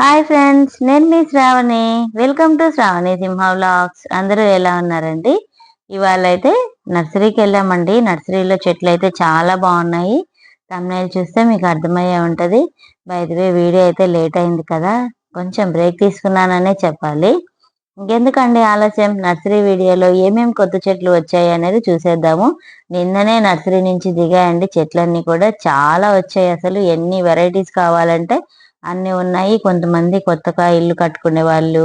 Hi friends నేను మీ Shravani. Welcome to Shravani Simha vlogs. అందరూ ఎలా ఉన్నారండి? ఇవాళ అయితే నర్సరీకి వెళ్ళామండి. నర్సరీలో చెట్లు అయితే చాలా బాగున్నాయి. తమిళ చూస్తే మీకు అర్థమయ్యే ఉంటుంది. బయటవే వీడియో అయితే లేట్ అయింది కదా. కొంచెం బ్రేక్ తీసుకున్నాననే చెప్పాలి. ఇంకెందుకండి ఆలస్యం? నర్సరీ వీడియోలో ఏమేమి కొత్త చెట్లు వచ్చాయి అనేది చూసేద్దాము. నిన్ననే నర్సరీ నుంచి దిగాయండి. చెట్లన్నీ కూడా చాలా వచ్చాయి. అసలు ఎన్ని వెరైటీస్ కావాలంటే అన్ని ఉన్నాయి. కొంతమంది కొత్తగా ఇల్లు కట్టుకునే వాళ్ళు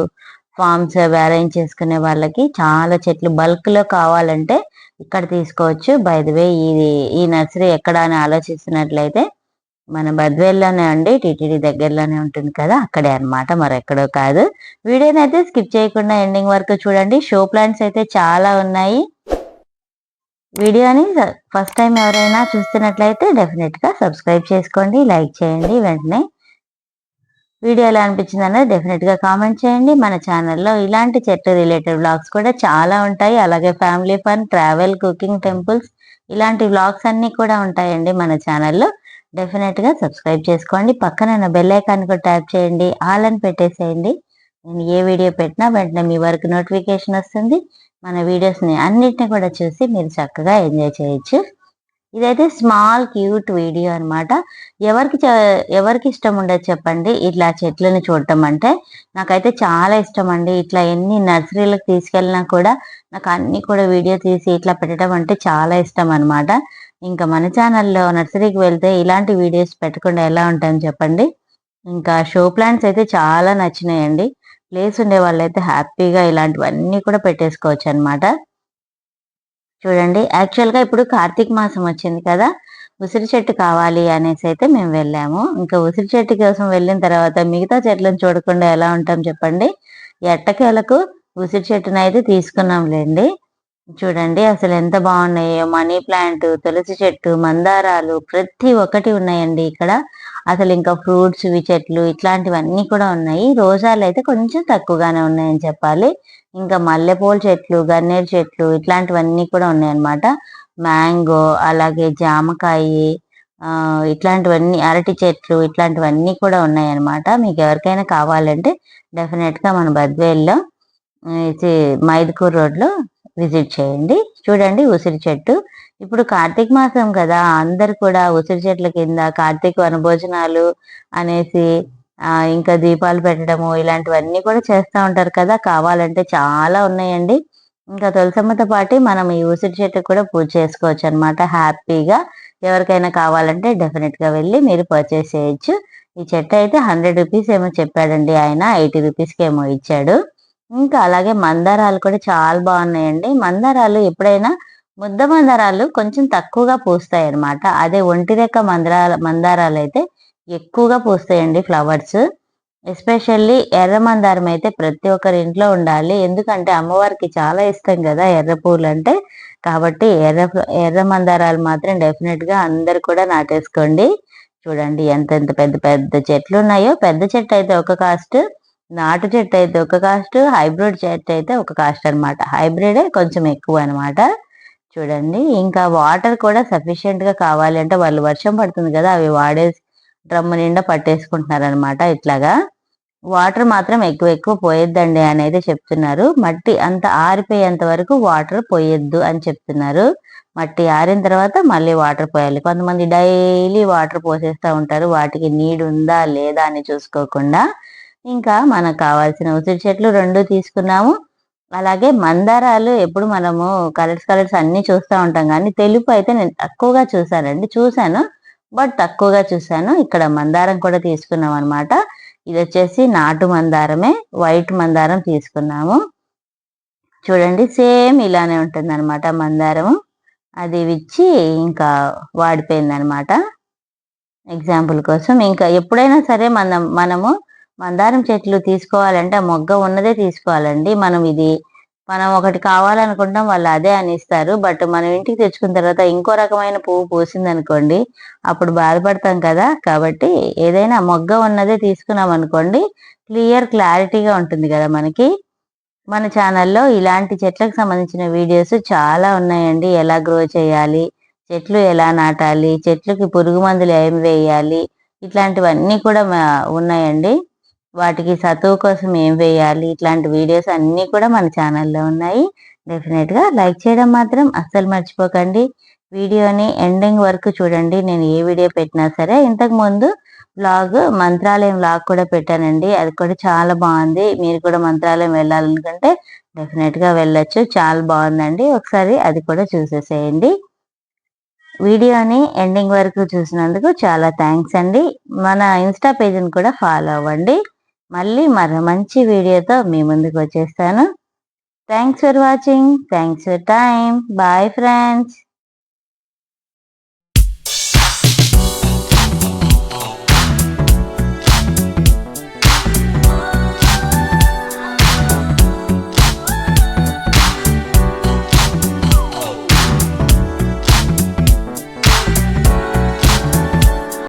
ఫార్మ్స్ అరేంజ్ చేసుకునే వాళ్ళకి చాలా చెట్లు బల్క్లో కావాలంటే ఇక్కడ తీసుకోవచ్చు. బై ది వే ఇది ఈ నర్సరీ ఎక్కడ అని ఆలోచిస్తున్నట్లయితే మన బద్వేల్లోనే అండి. టీటీడీ దగ్గరలోనే ఉంటుంది కదా అక్కడే అనమాట మరెక్కడో కాదు. వీడియోని అయితే స్కిప్ చేయకుండా ఎండింగ్ వరకు చూడండి. షో ప్లాంట్స్ అయితే చాలా ఉన్నాయి. వీడియోని ఫస్ట్ టైం ఎవరైనా చూస్తున్నట్లయితే డెఫినెట్గా సబ్స్క్రైబ్ చేసుకోండి. లైక్ చేయండి. వెంటనే వీడియో ఎలా అనిపించింది అనేది డెఫినెట్గా కామెంట్ చేయండి. మన ఛానల్లో ఇలాంటి చెట్టు రిలేటెడ్ బ్లాగ్స్ కూడా చాలా ఉంటాయి. అలాగే family fun travel cooking temples ఇలాంటి బ్లాగ్స్ అన్నీ కూడా ఉంటాయండి మన ఛానల్లో డెఫినెట్గా సబ్స్క్రైబ్ చేసుకోండి. పక్కన బెల్ ఐకాన్ కూడా ట్యాప్ చేయండి. ఆల్ అని పెట్టేసేయండి. నేను ఏ వీడియో పెట్టినా వెంటనే మీ వరకు నోటిఫికేషన్ వస్తుంది. మన వీడియోస్ని అన్నిటిని కూడా చూసి మీరు చక్కగా ఎంజాయ్ చేయొచ్చు. ఇదైతే స్మాల్ క్యూట్ వీడియో అనమాట ఎవరికి ఎవరికి ఇష్టం ఉండదు చెప్పండి. ఇట్లా చెట్లను చూడటం అంటే నాకైతే చాలా ఇష్టం అండి. ఇట్లా ఎన్ని నర్సరీలకు తీసుకెళ్ళినా కూడా నాకు అన్ని కూడా వీడియో తీసి ఇట్లా పెట్టడం అంటే చాలా ఇష్టం అనమాట ఇంకా మన ఛానల్లో నర్సరీకి వెళ్తే ఇలాంటి వీడియోస్ పెట్టకుండా ఎలా ఉంటాయని చెప్పండి. ఇంకా షో ప్లాంట్స్ అయితే చాలా నచ్చినాయండి. ప్లేస్ ఉండే వాళ్ళైతే హ్యాపీగా ఇలాంటివన్నీ కూడా పెట్టేసుకోవచ్చు అనమాట చూడండి. యాక్చువల్గా ఇప్పుడు కార్తీక మాసం వచ్చింది కదా. ఉసిరి చెట్టు కావాలి అనేసి అయితే మేము వెళ్ళాము. ఇంకా ఉసిరి చెట్టు కోసం వెళ్ళిన తర్వాత మిగతా చెట్లను చూడకుండా ఎలా ఉంటాం చెప్పండి? ఎట్టకేలకు ఉసిరి చెట్టును అయితే తీసుకున్నాంలేండి చూడండి అసలు ఎంత బాగున్నాయో. మనీ ప్లాంట్ తులసి చెట్టు మందారాలు ప్రతి ఒక్కటి ఉన్నాయండి ఇక్కడ. అసలు ఇంకా ఫ్రూట్స్ ఇవి చెట్లు ఇట్లాంటివన్నీ కూడా ఉన్నాయి. రోజాలు అయితే కొంచెం తక్కువగానే ఉన్నాయని చెప్పాలి. ఇంకా మల్లెపూల చెట్లు గన్నేరు చెట్లు ఇట్లాంటివన్నీ కూడా ఉన్నాయన్నమాట. మ్యాంగో అలాగే జామకాయ ఇట్లాంటివన్నీ అరటి చెట్లు ఇట్లాంటివన్నీ కూడా ఉన్నాయన్నమాట. మీకు ఎవరికైనా కావాలంటే డెఫినెట్గా మన బద్వేల్లో మైదుకూర్ రోడ్లో విజిట్ చేయండి. చూడండి ఉసిరి చెట్టు. ఇప్పుడు కార్తీక మాసం కదా అందరు కూడా ఉసిరి చెట్ల కింద కార్తీక వనభోజనాలు అనేసి ఆ ఇంకా దీపాలు పెట్టడము ఇలాంటివన్నీ కూడా చేస్తూ ఉంటారు కదా. కావాలంటే చాలా ఉన్నాయండి. ఇంకా తులసమ్మతో పాటు మనం ఈ ఉసిరి చెట్టు కూడా పూజ చేసుకోవచ్చు అనమాట హ్యాపీగా ఎవరికైనా కావాలంటే డెఫినెట్గా వెళ్ళి మీరు పర్చేస్ చేయొచ్చు. ఈ చెట్టు అయితే హండ్రెడ్ రూపీస్ ఏమో చెప్పాడండి ఆయన ఎయిటీ రూపీస్కి ఏమో ఇచ్చాడు. ఇంకా అలాగే మందారాలు కూడా చాలా బాగున్నాయండి. మందారాలు ఎప్పుడైనా ముద్ద మందారాలు కొంచెం తక్కువగా పూస్తాయి అనమాట అదే ఒంటి రెక్క మందారాలు మందారాలు అయితే ఎక్కువగా పూస్తాయండి ఫ్లవర్స్. ఎస్పెషల్లీ ఎర్ర మందారం అయితే ప్రతి ఒక్కరి ఇంట్లో ఉండాలి. ఎందుకంటే అమ్మవారికి చాలా ఇష్టం కదా ఎర్ర పూలు అంటే కాబట్టి ఎర్ర ఎర్ర మందారాలు మాత్రం డెఫినెట్గా అందరు కూడా నాటేసుకోండి. చూడండి ఎంతెంత పెద్ద పెద్ద చెట్లు ఉన్నాయో. పెద్ద చెట్టు అయితే ఒక కాస్ట్ నాటు చెట్టు అయితే ఒక కాస్ట్ హైబ్రిడ్ చెట్టు అయితే ఒక కాస్ట్ అనమాట హైబ్రిడ్ కొంచెం ఎక్కువ అనమాట చూడండి ఇంకా వాటర్ కూడా సఫిషియెంట్గా కావాలి అంటే వాళ్ళు వర్షం పడుతుంది కదా అవి వాడేసి డ్రమ్ము నిండా పట్టేసుకుంటున్నారు అనమాట ఇట్లాగా. వాటర్ మాత్రం ఎక్కువ ఎక్కువ పోయొద్దండి అని అయితే చెప్తున్నారు. మట్టి అంత ఆరిపోయేంత వరకు వాటర్ పోయొద్దు అని చెప్తున్నారు. మట్టి ఆరిన తర్వాత మళ్ళీ వాటర్ పోయాలి. కొంతమంది డైలీ వాటర్ పోసేస్తూ ఉంటారు. వాటికి నీడు ఉందా లేదా అని చూసుకోకుండా. ఇంకా మనకు కావాల్సిన ఉసిరి చెట్లు రెండు తీసుకున్నాము. అలాగే మందారాలు ఎప్పుడు మనము కలర్స్ కలర్స్ అన్ని చూస్తూ ఉంటాం. కానీ తెలుపు అయితే నేను తక్కువగా చూసానండి చూసాను బట్ తక్కువగా చూసాను ఇక్కడ మందారం కూడా తీసుకున్నాం అనమాట ఇది వచ్చేసి నాటు మందారమే. వైట్ మందారం తీసుకున్నాము. చూడండి. సేమ్ ఇలానే ఉంటుంది అనమాట మందారము. అది ఇచ్చి ఇంకా వాడిపోయింది అనమాట ఎగ్జాంపుల్ కోసం. ఇంకా ఎప్పుడైనా సరే మనం మనము మందారం చెట్లు తీసుకోవాలంటే ఆ మొగ్గ ఉన్నదే తీసుకోవాలండి. మనం ఇది మనం ఒకటి కావాలనుకుంటాం వాళ్ళు అదే అని ఇస్తారు బట్ మనం ఇంటికి తెచ్చుకున్న తర్వాత ఇంకో రకమైన పువ్వు పూసింది అనుకోండి అప్పుడు బాధపడతాం కదా. కాబట్టి ఏదైనా మొగ్గ ఉన్నదే తీసుకున్నాం అనుకోండి క్లియర్ క్లారిటీగా ఉంటుంది కదా మనకి. మన ఛానల్లో ఇలాంటి చెట్లకు సంబంధించిన వీడియోస్ చాలా ఉన్నాయండి. ఎలా గ్రో చేయాలి చెట్లు ఎలా నాటాలి చెట్లకి పురుగు మందులు ఏమి వేయాలి ఇట్లాంటివన్నీ కూడా ఉన్నాయండి. వాటికి సతువు కోసం ఏం వేయాలి? ఇట్లాంటి వీడియోస్ అన్నీ కూడా మన ఛానల్లో ఉన్నాయి. డెఫినెట్గా లైక్ చేయడం మాత్రం అస్సలు మర్చిపోకండి. వీడియోని ఎండింగ్ వరకు చూడండి. నేను ఏ వీడియో పెట్టినా సరే ఇంతకు ముందు బ్లాగ్ మంత్రాలయం బ్లాగ్ కూడా పెట్టానండి. అది కూడా చాలా బాగుంది. మీరు కూడా మంత్రాలయం వెళ్ళాలనుకుంటే డెఫినెట్గా వెళ్ళొచ్చు. చాలా బాగుందండి. ఒకసారి అది కూడా చూసేసేయండి. వీడియోని ఎండింగ్ వరకు చూసినందుకు చాలా థ్యాంక్స్ అండి. మన ఇన్స్టా పేజ్ని కూడా ఫాలో అవ్వండి. మళ్ళీ మరో మంచి వీడియోతో మీ ముందుకు వచ్చేస్తాను. Thanks for watching thanks for time bye friends